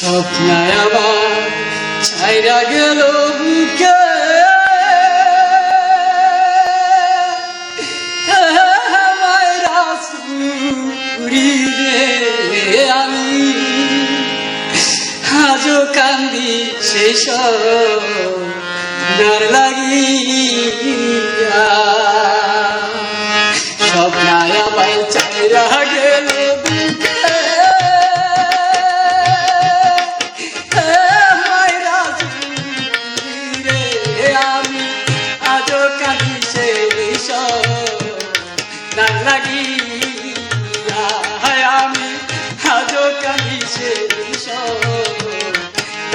স্বপ্নায় আবার ছাইরা গেল বুকে। আমি। আজও কান্দি শেষ ডার লাগিয়া।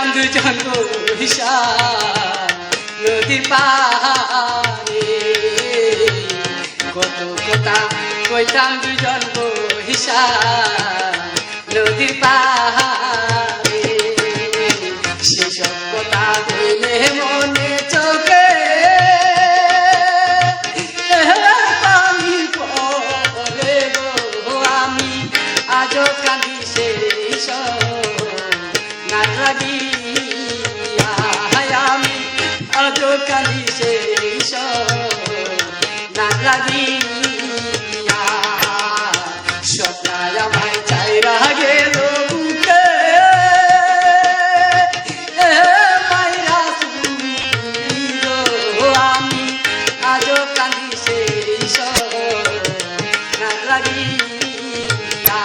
কইতাম দুজন বহিসা নদীর পাহাড়ে। কত কথা কইতাম দুজন বহিসা নদীর পাহাড়ে। না লাগিয়া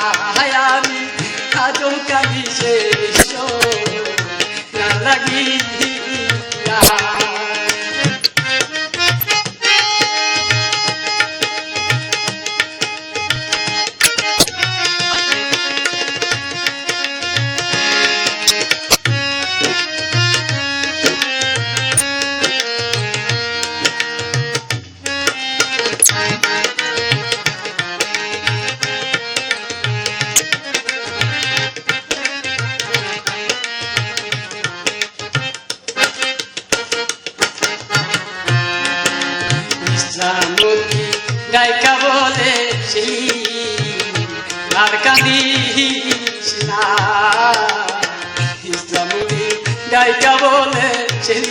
আমি আজও কাঁদি শেষ না লাগিয়া কাঁদিস না ইসলামতি গায়িকা বলে সেই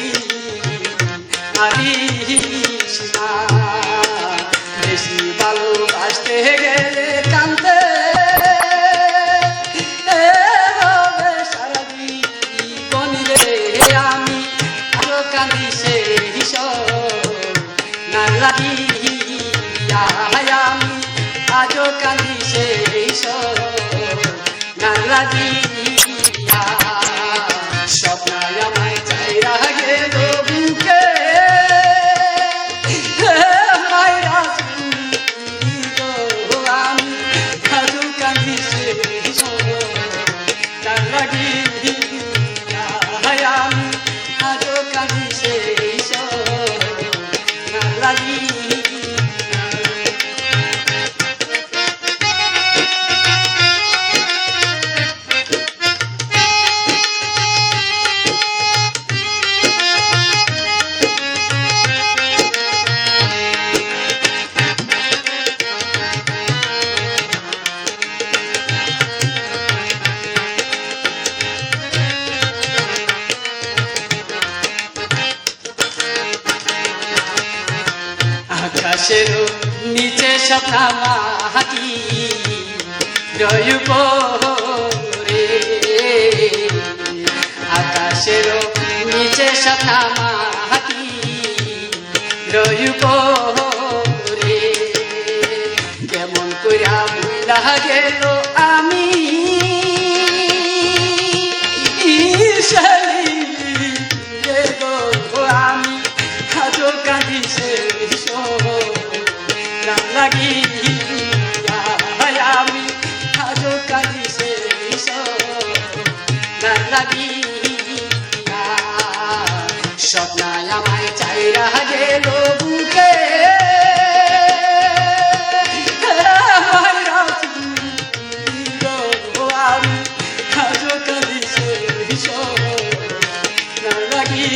আরিস না বেশি ভালোবাসতে গেলে কান্দে আমি আরও কাঁদি সেই না লাগিয়া আমি আজও আকাশের নিচে মাটি রইব রে আকাশের নিচে মাটি রইব রে কেমন কইরা বুইলা গেল স্বপ্নায় আমায় চাইরা গেল বুকে। আমি খাজো কাঁদি সে লাগি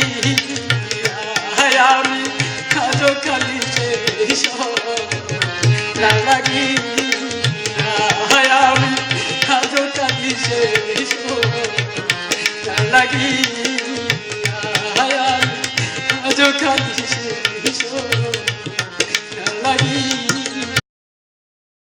আমি খাজো কাঁদি সে লাগি